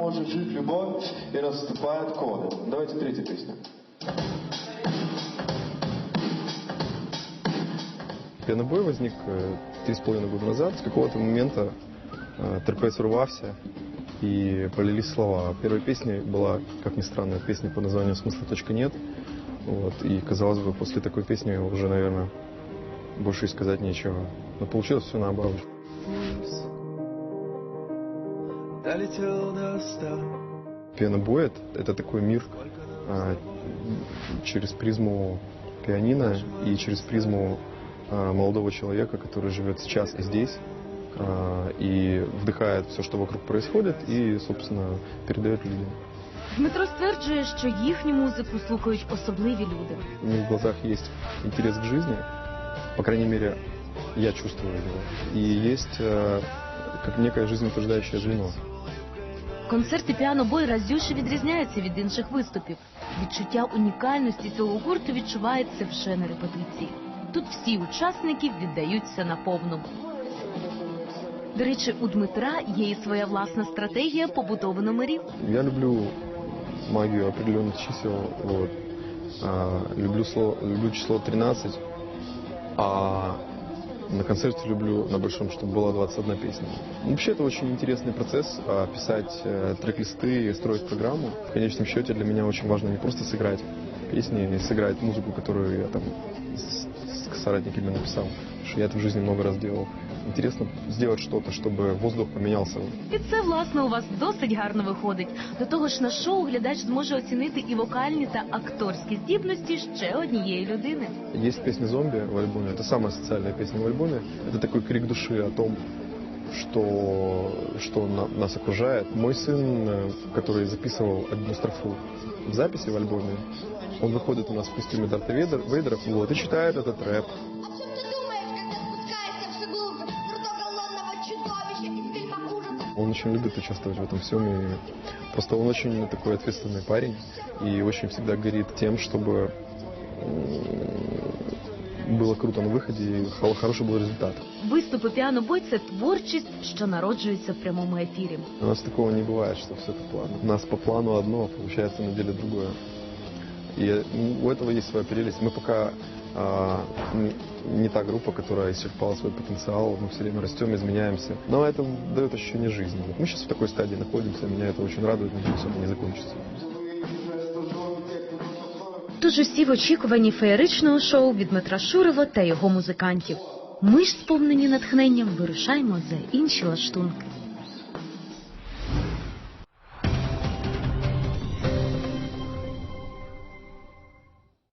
может жить любовь и наступают коды. Давайте третья песня. Пенобой возник э, три с половиной года назад. С какого-то момента э, терпец урвався и полились слова. Первой песней была, как ни странно, песня под названием «Смысла точка нет». Вот, и, казалось бы, после такой песни уже, наверное, больше и сказать нечего. Но получилось все наоборот Долетел до ста. Пенобой — это такой мир а, через призму пианино и через призму а, молодого человека, который живет сейчас и здесь, а, и вдыхает все, что вокруг происходит, и, собственно, передает людям. Дмитро стверджує, що їхню музику слухають особливі люди. У них в глазах есть интерес к жизни, по крайней мере, я чувствую его, и есть э, как некое жизнеутверждающее звено. Концерти піано-бой разюше відрізняються від інших виступів. Відчуття унікальності цього гурту відчувається вже на репетиції. Тут всі учасники віддаються на наповну. До речі, у Дмитра є і своя власна стратегія побудови номерів. Я люблю магию определенных чисел, вот. А, люблю, слово, люблю число 13, а на концерте люблю на большом, чтобы была 21 песня. Вообще это очень интересный процесс, а, писать э, трек-листы строить программу. В конечном счете для меня очень важно не просто сыграть песни, и сыграть музыку, которую я там с, соратниками написал, что я это в жизни много раз делал. Интересно сделать что-то, чтобы воздух поменялся. І це, власне, у вас досить гарно виходить. До того ж, на шоу глядач зможе оцінити і вокальні та акторські здібності ще однієї людини. Есть песня «Зомби» в альбоме. Это самая социальная песня в альбоме. Это такой крик души о том, что, что на- нас окружает. Мой сын, э, который записывал одну строфу в записи в альбоме, он выходит у нас в костюме Дарта Вейдер- Вейдера вот, и читает этот рэп. Он очень любит участвовать в этом всем. И просто он очень такой ответственный парень и очень всегда горит тем, чтобы м, было круто на выходе и хо- хороший был результат. Виступи піано-бой – це творчість, що народжується в прямому ефірі. У нас такого не бывает, что все по плану. У нас по плану одно, а получается на деле другое. И ну, у этого есть своя прелесть. Мы пока а, н- не та группа, которая исчерпала свой потенциал. Мы все время растем, изменяемся. Но это дает ощущение жизни. Вот мы сейчас в такой стадии находимся, меня это очень радует, надеюсь, это не закончится. Тож усі в очікуванні феєричного шоу від Дмитра Шурова та його музикантів. Ми ж сповнені натхненням вирушаємо за інші лаштунки.